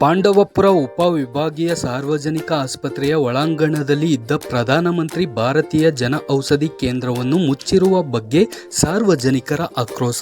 ಪಾಂಡವಪುರ ಉಪವಿಭಾಗೀಯ ಸಾರ್ವಜನಿಕ ಆಸ್ಪತ್ರೆಯ ಒಳಾಂಗಣದಲ್ಲಿ ಇದ್ದ ಪ್ರಧಾನಮಂತ್ರಿ ಭಾರತೀಯ ಜನ ಔಷಧಿ ಕೇಂದ್ರವನ್ನು ಮುಚ್ಚಿರುವ ಬಗ್ಗೆ ಸಾರ್ವಜನಿಕರ ಆಕ್ರೋಶ.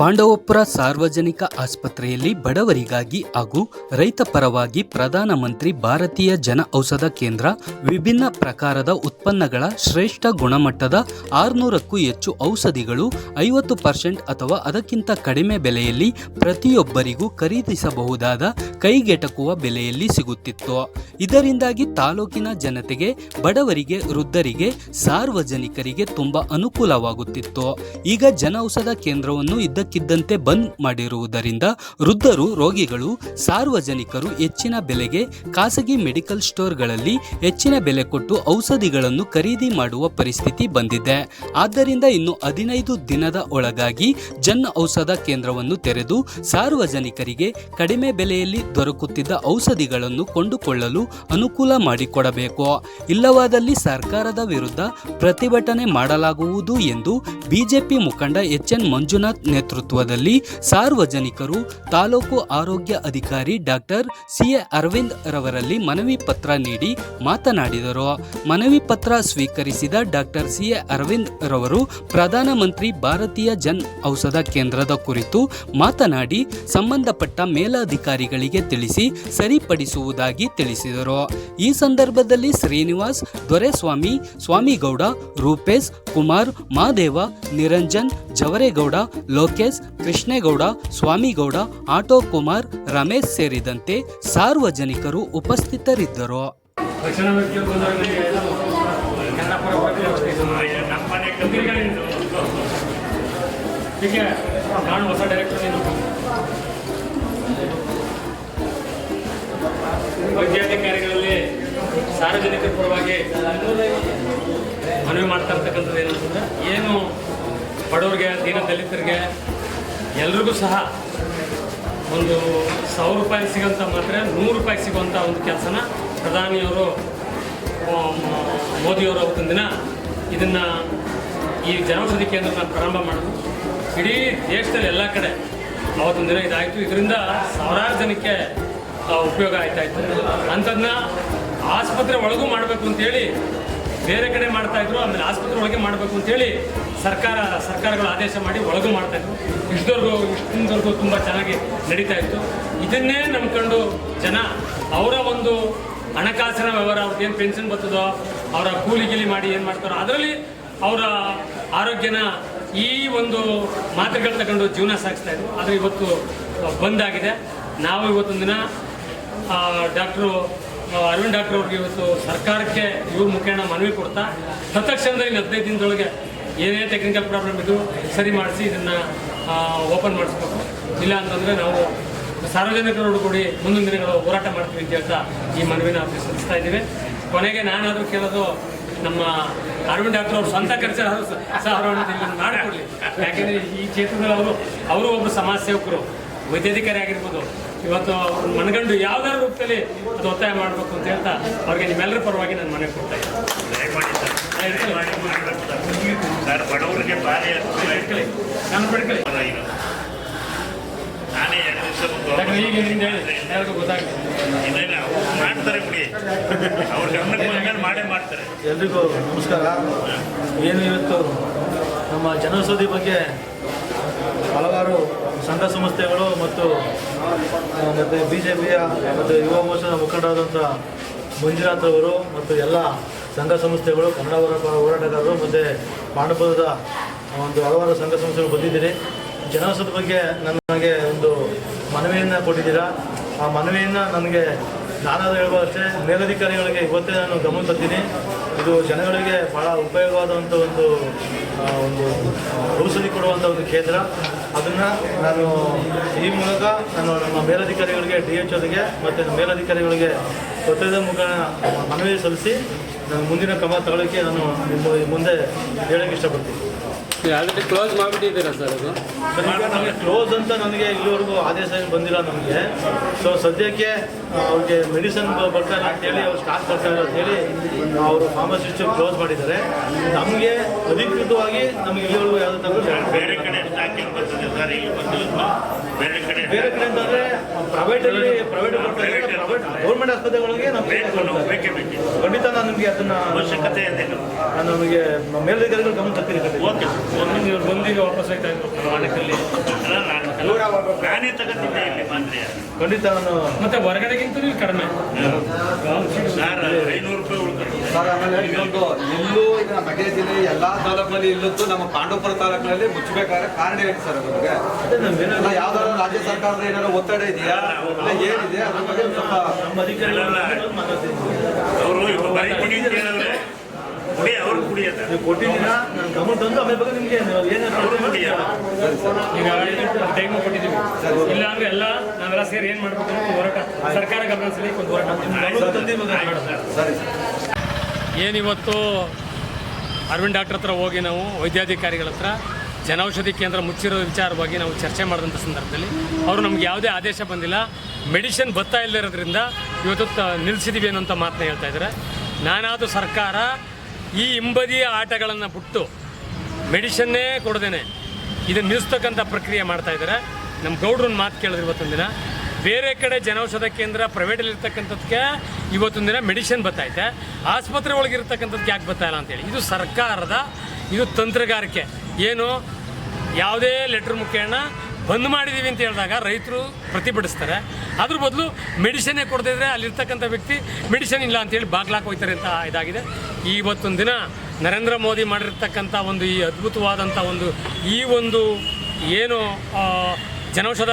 ಪಾಂಡವಪುರ ಸಾರ್ವಜನಿಕ ಆಸ್ಪತ್ರೆಯಲ್ಲಿ ಬಡವರಿಗಾಗಿ ಹಾಗೂ ರೈತ ಪರವಾಗಿ ಪ್ರಧಾನಮಂತ್ರಿ ಭಾರತೀಯ ಜನ ಔಷಧ ಕೇಂದ್ರ ವಿಭಿನ್ನ ಪ್ರಕಾರದ ಉತ್ಪನ್ನಗಳ ಶ್ರೇಷ್ಠ ಗುಣಮಟ್ಟದ ಆರುನೂರಕ್ಕೂ ಹೆಚ್ಚು ಔಷಧಿಗಳು ಐವತ್ತು ಪರ್ಸೆಂಟ್ ಅಥವಾ ಅದಕ್ಕಿಂತ ಕಡಿಮೆ ಬೆಲೆಯಲ್ಲಿ ಪ್ರತಿಯೊಬ್ಬರಿಗೂ ಖರೀದಿಸಬಹುದಾದ ಕೈಗೆಟಕುವ ಬೆಲೆಯಲ್ಲಿ ಸಿಗುತ್ತಿತ್ತು. ಇದರಿಂದಾಗಿ ತಾಲೂಕಿನ ಜನತೆಗೆ, ಬಡವರಿಗೆ, ವೃದ್ಧರಿಗೆ, ಸಾರ್ವಜನಿಕರಿಗೆ ತುಂಬಾ ಅನುಕೂಲವಾಗುತ್ತಿತ್ತು. ಈಗ ಜನೌಷಧ ಕೇಂದ್ರವನ್ನು ಇದ್ದಕ್ಕಿದ್ದಂತೆ ಬಂದ್ ಮಾಡಿರುವುದರಿಂದ ವೃದ್ಧರು, ರೋಗಿಗಳು, ಸಾರ್ವಜನಿಕರು ಹೆಚ್ಚಿನ ಬೆಲೆಗೆ ಖಾಸಗಿ ಮೆಡಿಕಲ್ ಸ್ಟೋರ್ಗಳಲ್ಲಿ ಹೆಚ್ಚಿನ ಬೆಲೆ ಕೊಟ್ಟು ಔಷಧಿಗಳನ್ನು ಖರೀದಿ ಮಾಡುವ ಪರಿಸ್ಥಿತಿ ಬಂದಿದೆ. ಆದ್ದರಿಂದ ಇನ್ನು ಹದಿನೈದು ದಿನದ ಒಳಗಾಗಿ ಜನ್ ಔಷಧ ಕೇಂದ್ರವನ್ನು ತೆರೆದು ಸಾರ್ವಜನಿಕರಿಗೆ ಕಡಿಮೆ ಬೆಲೆಯಲ್ಲಿ ದೊರಕುತ್ತಿದ್ದ ಔಷಧಿಗಳನ್ನು ಕೊಂಡುಕೊಳ್ಳಲು ಅನುಕೂಲ ಮಾಡಿಕೊಡಬೇಕು. ಇಲ್ಲವಾದಲ್ಲಿ ಸರ್ಕಾರದ ವಿರುದ್ಧ ಪ್ರತಿಭಟನೆ ಮಾಡಲಾಗುವುದು ಎಂದು ಬಿಜೆಪಿ ಮುಖಂಡ ಎಚ್ ಎನ್ ಮಂಜುನಾಥ್ ನೇತೃತ್ವದಲ್ಲಿ ಸಾರ್ವಜನಿಕರು ತಾಲೂಕು ಆರೋಗ್ಯ ಅಧಿಕಾರಿ ಡಾಕ್ಟರ್ ಸಿಎ ಅರವಿಂದ್ ರವರಲ್ಲಿ ಮನವಿ ಪತ್ರ ನೀಡಿ ಮಾತನಾಡಿದರು. ಮನವಿ ಪತ್ರ ಸ್ವೀಕರಿಸಿದ ಡಾಕ್ಟರ್ ಸಿಎ ಅರವಿಂದ್ ರವರು ಪ್ರಧಾನಮಂತ್ರಿ ಭಾರತೀಯ ಜನ್ ಔಷಧ ಕೇಂದ್ರದ ಕುರಿತು ಮಾತನಾಡಿ, ಸಂಬಂಧಪಟ್ಟ ಮೇಲಧಿಕಾರಿಗಳಿಗೆ ತಿಳಿಸಿ ಸರಿಪಡಿಸುವುದಾಗಿ ತಿಳಿಸಿದರು. ಈ ಸಂದರ್ಭದಲ್ಲಿ ಶ್ರೀನಿವಾಸ್ ದೊರೆಸ್ವಾಮಿ, ಸ್ವಾಮಿಗೌಡ ರೂಪೇಶ್ ಕುಮಾರ್, ಮಾದೇವ ನಿರಂಜನ್, ಜವರೇಗೌಡ ಲೋಕೇಶ್ ಕೃಷ್ಣೇಗೌಡ, ಸ್ವಾಮಿಗೌಡ ಆಟೋ ಕುಮಾರ್ ರಮೇಶ್ ಸೇರಿದಂತೆ ಸಾರ್ವಜನಿಕರು ಉಪಸ್ಥಿತರಿದ್ದರು. ವೈದ್ಯಾಧಿಕಾರಿಗಳಲ್ಲಿ ಸಾರ್ವಜನಿಕರ ಪರವಾಗಿ ಮನವಿ ಮಾಡ್ತಾ ಇರ್ತಕ್ಕಂಥದ್ದು ಏನಂತಂದ್ರೆ, ಏನು ಬಡವರಿಗೆ, ದೀನ ದಲಿತರಿಗೆ ಎಲ್ರಿಗೂ ಸಹ ಒಂದು ಸಾವಿರ ರೂಪಾಯಿ ಸಿಗೋಂಥ ಮಾತ್ರ ನೂರು ರೂಪಾಯಿ ಸಿಗುವಂಥ ಒಂದು ಕೆಲಸನ ಪ್ರಧಾನಿಯವರು ಮೋದಿಯವರು ಅವತ್ತಿನ ದಿನ ಇದನ್ನು ಈ ಜನೌಷಧಿ ಕೇಂದ್ರನ ಪ್ರಾರಂಭ ಮಾಡಿದ್ರು. ಇಡೀ ದೇಶದಲ್ಲಿ ಎಲ್ಲ ಕಡೆ ಅವತ್ತೊಂದು ದಿನ ಇದಾಯಿತು. ಇದರಿಂದ ಸಾವಿರಾರು ಜನಕ್ಕೆ ಉಪಯೋಗ ಆಯ್ತಾಯಿತು. ಅಂಥದ್ದನ್ನ ಆಸ್ಪತ್ರೆ ಒಳಗೂ ಮಾಡಬೇಕು ಅಂತೇಳಿ ಬೇರೆ ಕಡೆ ಮಾಡ್ತಾ ಇದ್ರು, ಆಮೇಲೆ ಆಸ್ಪತ್ರೆ ಒಳಗೆ ಮಾಡಬೇಕು ಅಂತೇಳಿ ಸರ್ಕಾರ, ಸರ್ಕಾರಗಳು ಆದೇಶ ಮಾಡಿ ಒಳಗೂ ಮಾಡ್ತಾ ಇದ್ರು. ಇಷ್ಟದವರೆಗೂ ಇಷ್ಟಿನವರೆಗೂ ತುಂಬ ಚೆನ್ನಾಗಿ ನಡೀತಾ ಇತ್ತು. ಇದನ್ನೇ ನಂಬ್ಕೊಂಡು ಜನ ಅವರ ಒಂದು ಹಣಕಾಸಿನ ವ್ಯವಹಾರ ಅವ್ರಿಗೆ ಏನು ಪೆನ್ಷನ್ ಬರ್ತದೋ, ಅವರ ಕೂಲಿ ಗೀಲಿ ಮಾಡಿ ಏನು ಮಾಡ್ತಾರೋ, ಅದರಲ್ಲಿ ಅವರ ಆರೋಗ್ಯನ ಈ ಒಂದು ಮಾತ್ರೆಗಳು ತಗೊಂಡು ಜೀವನ ಸಾಗಿಸ್ತಾ ಇದ್ರು. ಆದರೆ ಇವತ್ತು ಬಂದಾಗಿದೆ ನಾವು ಇವತ್ತೊಂದು ದಿನ ಡಾಕ್ಟ್ರು ಅರವಿಂದ್ ಡಾಕ್ಟರ್ ಅವ್ರಿಗೆ ಇವತ್ತು ಸರ್ಕಾರಕ್ಕೆ ಇವ್ರ ಮುಖೇನ ಮನವಿ ಕೊಡ್ತಾ, ತತ್ಕ್ಷಣದಲ್ಲಿ ಹದಿನೈದು ದಿನದೊಳಗೆ ಏನೇ ಟೆಕ್ನಿಕಲ್ ಪ್ರಾಬ್ಲಮ್ ಇದ್ದು ಸರಿ ಮಾಡಿಸಿ ಇದನ್ನು ಓಪನ್ ಮಾಡಿಸ್ಬೇಕು. ಇಲ್ಲ ಅಂತಂದರೆ ನಾವು ಸಾರ್ವಜನಿಕರೋಡು ಕೂಡಿ ಮುಂದಿನ ದಿನಗಳು ಹೋರಾಟ ಮಾಡ್ತೀವಿ ಅಂತ ಈ ಮನವಿನ ಸಲ್ಲಿಸ್ತಾ ಇದ್ದೀವಿ. ಕೊನೆಗೆ ನಾನಾದರೂ ಕೇಳೋದು ನಮ್ಮ ಅರವಿಂದ್ ಡಾಕ್ಟರ್ ಅವ್ರು ಸ್ವಂತ ಖರ್ಚು ಸಹ ಅವರನ್ನು ಮಾಡಿಕೊಡ್ಲಿ. ಯಾಕೆಂದರೆ ಈ ಕ್ಷೇತ್ರದಲ್ಲಿ ಅವರು ಅವರು ಒಬ್ಬರು ಸಮಾಜ ಸೇವಕರು, ವೈದ್ಯಾಧಿಕಾರಿ ಆಗಿರ್ಬೋದು ಇವತ್ತು ಅವ್ರ ಮನಗಂಡು ಯಾವ್ದಾರ ರೂಪದಲ್ಲಿ ಅದು ಒತ್ತಾಯ ಮಾಡಬೇಕು ಅಂತ ಹೇಳ್ತಾ ಅವ್ರಿಗೆ ನಿಮ್ಮೆಲ್ಲರ ಪರವಾಗಿ ನಾನು ಮನೆ ಕೊಡ್ತಾ ಇದ್ದೀನಿ. ನಾನು ನಾನೇ ಎರಡು ದಿವಸ ಎಲ್ಲರಿಗೂ ಗೊತ್ತಾಗ್ತದೆ ಮಾಡ್ತಾರೆ ಬಿಡಿ. ಅವ್ರ ಗಮನಕ್ಕೆ ಮಾಡೇ ಮಾಡ್ತಾರೆ. ಎಲ್ರಿಗೂ ನಮಸ್ಕಾರ. ಏನು ಇವತ್ತು ನಮ್ಮ ಜನೌಷಧಿ ಬಗ್ಗೆ ಹಲವಾರು ಸಂಘ ಸಂಸ್ಥೆಗಳು ಮತ್ತು ಮತ್ತು ಬಿ ಜೆ ಪಿಯ ಮತ್ತು ಯುವ ಮೋರ್ಚಾದ ಮುಖಂಡರಾದಂಥ ಮಂಜುನಾಥ್ ಅವರು ಮತ್ತು ಎಲ್ಲ ಸಂಘ ಸಂಸ್ಥೆಗಳು, ಕನ್ನಡ ಹೋರಾಟ ಹೋರಾಟಗಾರರು ಮತ್ತು ಪಾಂಡಪುರದ ಒಂದು ಹಲವಾರು ಸಂಘ ಸಂಸ್ಥೆಗಳು ಬಂದಿದ್ದೀರಿ. ಜನೌಷಧಿ ಬಗ್ಗೆ ನನಗೆ ಒಂದು ಮನವಿಯನ್ನು ಕೊಟ್ಟಿದ್ದೀರಾ? ಆ ಮನವಿಯನ್ನು ನನಗೆ ನಾನಾದರೂ ಹೇಳ್ಬೋದಷ್ಟೇ ಮೇಲಧಿಕಾರಿಗಳಿಗೆ ಇವತ್ತೇ ನಾನು ಗಮನ ತರ್ತೀನಿ. ಇದು ಜನಗಳಿಗೆ ಭಾಳ ಉಪಯೋಗವಾದಂಥ ಒಂದು ಒಂದು ಔಷಧಿ ಕೊಡುವಂಥ ಒಂದು ಕೇಂದ್ರ. ಅದನ್ನು ನಾನು ಈ ಮೂಲಕ ನಾನು ನಮ್ಮ ಮೇಲಧಿಕಾರಿಗಳಿಗೆ, ಡಿ ಎಚ್ ಒಗೆ ಮತ್ತು ಮೇಲಧಿಕಾರಿಗಳಿಗೆ ಒತ್ತಡದ ಮುಖಾಂತರ ಮನವಿ ಸಲ್ಲಿಸಿ ನಾನು ಮುಂದಿನ ಕ್ರಮ ತಗೊಳ್ಳೋಕ್ಕೆ ನಾನು ಮುಂದೆ ಹೇಳೋಕ್ಕೆ ಇಷ್ಟಪಡ್ತೀನಿ. ಆಲ್ರೆಡಿ ಕ್ಲೋಸ್ ಮಾಡಿಬಿಟ್ಟಿದ್ದೀರಾ ಸರ್ ಅದು? ಸರ್, ಈಗ ನಮಗೆ ಕ್ಲೋಸ್ ಅಂತ ನನಗೆ ಇಲ್ಲಿವರೆಗೂ ಆದೇಶ ಏನು ಬಂದಿಲ್ಲ ನಮಗೆ. ಸೊ ಸದ್ಯಕ್ಕೆ ಅವ್ರಿಗೆ ಮೆಡಿಸನ್ ಬರ್ತಾರೆ ಅಂತೇಳಿ ಅವ್ರು ಸ್ಟಾಕ್ ಬರ್ತಾರೆ ಅಂತೇಳಿ ಅವರು ಫಾರ್ಮಸಿಸ್ಟ್ ಕ್ಲೋಸ್ ಮಾಡಿದ್ದಾರೆ. ನಮಗೆ ಅಧಿಕೃತವಾಗಿ ನಮಗೆ ಇಲ್ಲಿವರೆಗೂ ಯಾವುದೇ ತಗೊಂಡು ಬೇರೆ ಕಡೆ ಸ್ಟಾಕಿಂಗ್ ಬರ್ತದೆ ಸರ್ ಇಲ್ಲಿ ಬಂದಿಲ್ಲ ಬೇರೆ ಕಡೆ ಬೇರೆ ಕಡೆ ಅಂತಂದ್ರೆ ಪ್ರೈವೇಟಲ್ಲಿ. ಪ್ರೈವೇಟ್ ಗೌರ್ಮೆಂಟ್ ಆಸ್ಪತ್ರೆಗಳಿಗೆ ನಾವು ಬೇಕು ನಾವು ಬೇಕೇ ಬೇಕು. ಖಂಡಿತ ನಾನು ನಿಮಗೆ ಅದನ್ನ ಅವಶ್ಯಕತೆ ಇದೆ ನಾನು ನಮಗೆ ಮೇಲಧಿಕಾರಿಗಳು ಗಮನ ತರ್ತೀನಿ ಓಕೆ. ಬಂದೀಗ ವಾಪಸ್ ಆಯ್ತಾ ಇದ್ರು ಅಲ್ಲ. ನಾನು ನಾನೇ ತಗೋತಿದ್ದೆ ಇಲ್ಲಿ ಮಾತ್ರೆಯ ಖಂಡಿತ ನಾನು ಮತ್ತೆ ಹೊರಗಡೆಗಿಂತಲೂ ಕಡಿಮೆ. ಸರ್ ಐನೂರು ರೂಪಾಯಿ ಉಳ್ಕೊಂಡು ಸರ್ ಆಮೇಲೆ ಇನ್ನೊಂದು ಇಲ್ಲೂ ಈಗ ನಮ್ಮ ಮಂಡ್ಯ ಜಿಲ್ಲೆ ಎಲ್ಲಾ ತಾಲೂಕಲ್ಲಿ ಇಲ್ಲದ್ದು ನಮ್ಮ ಪಾಂಡವಪುರ ತಾಲೂಕಿನಲ್ಲಿ ಮುಚ್ಚಬೇಕಾದ್ರೆ ಕಾರಣ ಏನು ಸರ್ ನಮಗೆ ಯಾವ್ದಾದ್ರು ರಾಜ್ಯ ಸರ್ಕಾರದ ಏನಾದ್ರು ಒತ್ತಡ ಇದೆಯಾ? ಏನಿದೆ? ಅದ್ರ ಬಗ್ಗೆ ಸ್ವಲ್ಪ ನಮ್ಮ ಅಧಿಕಾರಿಗಳು ಮಾತಾಡ್ತೀನಿ ಅವರು ಈಗ ಬರೀ ಕುಡಿ ಅಂತ ಹೇಳಿದ್ರೆ ಕುಡಿ ಅವ್ರು ಕುಡಿಯೋದ ನೀವು ಕೊಟ್ಟಿದ್ದೀರಾ? ನಾನು ಗಮನ ತಂದು ಆಮೇಲೆ ಬಗ್ಗೆ ನಿಮಗೆ ಟೈಮ್ ಕೊಟ್ಟಿದ್ದೀವಿ. ಇಲ್ಲ ಅಂದ್ರೆ ಎಲ್ಲ ನಾವೆಲ್ಲ ಸೇರಿ ಏನ್ ಮಾಡ್ಬೇಕು ಅಂತ ಹೋರಾಟ. ಸರ್ಕಾರ ಗಮನ ಸೆಳೆಯಕ್ಕೆ ಒಂದು ಹೋರಾಟ ಏನಿವತ್ತು ಅರವಿಂದ್ ಡಾಕ್ಟರ್ ಹತ್ರ ಹೋಗಿ ನಾವು ವೈದ್ಯಾಧಿಕಾರಿಗಳ ಹತ್ರ ಜನೌಷಧಿ ಕೇಂದ್ರ ಮುಚ್ಚಿರೋ ವಿಚಾರವಾಗಿ ನಾವು ಚರ್ಚೆ ಮಾಡಿದಂಥ ಸಂದರ್ಭದಲ್ಲಿ ಅವರು ನಮ್ಗೆ ಯಾವುದೇ ಆದೇಶ ಬಂದಿಲ್ಲ. ಮೆಡಿಸಿನ್ ಬರ್ತಾ ಇಲ್ಲದಿರೋದ್ರಿಂದ ಇವತ್ತು ತ- ನಿಲ್ಲಿಸಿದ್ದೀವಿ ಅನ್ನೋಂಥ ಮಾತನ್ನ ಹೇಳ್ತಾ ಇದ್ದಾರೆ. ನಾನಾದರೂ ಸರ್ಕಾರ ಈ ಹಿಂಬದಿಯ ಆಟಗಳನ್ನು ಬಿಟ್ಟು ಮೆಡಿಷನ್ನೇ ಕೊಡದೇನೆ ಇದನ್ನು ನಿಲ್ಲಿಸ್ತಕ್ಕಂಥ ಪ್ರಕ್ರಿಯೆ ಮಾಡ್ತಾ ಇದ್ದಾರೆ ನಮ್ಮ ಗೌಡ್ರನ್ನ ಮಾತು ಕೇಳಿದ್ರು ಇವತ್ತೊಂದು ದಿನ. ಬೇರೆ ಕಡೆ ಜನೌಷಧ ಕೇಂದ್ರ ಪ್ರೈವೇಟಲ್ಲಿ ಇರ್ತಕ್ಕಂಥದ್ದಕ್ಕೆ ಇವತ್ತೊಂದು ದಿನ ಮೆಡಿಷನ್ ಬತ್ತೈತೆ ಆಸ್ಪತ್ರೆ ಒಳಗೆ ಯಾಕೆ ಬರ್ತಾ ಇಲ್ಲ ಅಂತೇಳಿ. ಇದು ಸರ್ಕಾರದ, ಇದು ತಂತ್ರಗಾರಿಕೆ. ಏನು? ಯಾವುದೇ ಲೆಟ್ರ್ ಮುಖೇನ ಬಂದ್ ಮಾಡಿದೀವಿ ಅಂತ ಹೇಳಿದಾಗ ರೈತರು ಪ್ರತಿಭಟಿಸ್ತಾರೆ. ಅದ್ರ ಬದಲು ಮೆಡಿಸಿನ್ನೇ ಕೊಡ್ತಿದ್ರೆ ಅಲ್ಲಿರ್ತಕ್ಕಂಥ ವ್ಯಕ್ತಿ ಮೆಡಿಸಿನ್ ಇಲ್ಲ ಅಂತೇಳಿ ಬಾಗ್ಲಾಕ್ ಹೋಗ್ತಾರೆ ಅಂತ ಇದಾಗಿದೆ. ಇವತ್ತೊಂದು ದಿನ ನರೇಂದ್ರ ಮೋದಿ ಮಾಡಿರ್ತಕ್ಕಂಥ ಒಂದು ಈ ಅದ್ಭುತವಾದಂಥ ಒಂದು ಈ ಒಂದು ಏನು ಜನೌಷಧ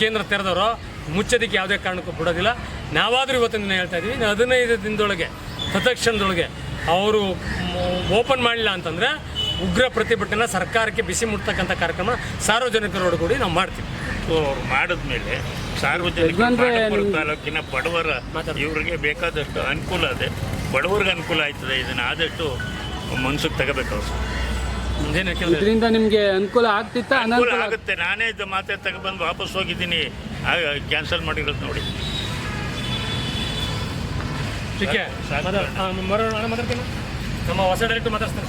ಕೇಂದ್ರ ತೆರೆದವರು ಮುಚ್ಚೋದಕ್ಕೆ ಯಾವುದೇ ಕಾರಣಕ್ಕೂ ಬಿಡೋದಿಲ್ಲ. ನಾವಾದರೂ ಇವತ್ತಿನ ದಿನ ಹೇಳ್ತಾ ಇದ್ದೀವಿ ಹದಿನೈದು ದಿನದೊಳಗೆ ಪ್ರತಕ್ಷಣದೊಳಗೆ ಅವರು ಓಪನ್ ಮಾಡಲಿಲ್ಲ ಅಂತಂದರೆ ಉಗ್ರ ಪ್ರತಿಭಟನೆ ಸರ್ಕಾರಕ್ಕೆ ಬಿಸಿ ಮುಟ್ತಕ್ಕಂಥ ಕಾರ್ಯಕ್ರಮ ಸಾರ್ವಜನಿಕರೊಡಗೂಡಿ ನಾವು ಮಾಡ್ತೀವಿ. ಅವ್ರು ಮಾಡಿದ್ಮೇಲೆ ಸಾರ್ವಜನಿಕ ತಾಲೂಕಿನ ಬಡವರ ಇವರಿಗೆ ಬೇಕಾದಷ್ಟು ಅನುಕೂಲ ಅದೇ. ಬಡವರಿಗೆ ಅನುಕೂಲ ಆಯ್ತದೆ ಇದನ್ನ ಆದಷ್ಟು ಮನ್ಸಿಗೆ ತಗೋಬೇಕು ಅವರು. ಇದರಿಂದ ನಿಮಗೆ ಅನುಕೂಲ ಆಗ್ತಿತ್ತ? ಅನುಕೂಲ ಆಗುತ್ತೆ. ನಾನೇ ಇದು ಮಾತೆ ತಗೊಬಂದು ವಾಪಸ್ ಹೋಗಿದ್ದೀನಿ. ಕ್ಯಾನ್ಸಲ್ ಮಾಡಿರೋದು ನೋಡಿ. ನಮ್ಮ ಹೊಸ ಡೈರೆಕ್ಟರ್ ಮಾತಾಡ್ತಾರೆ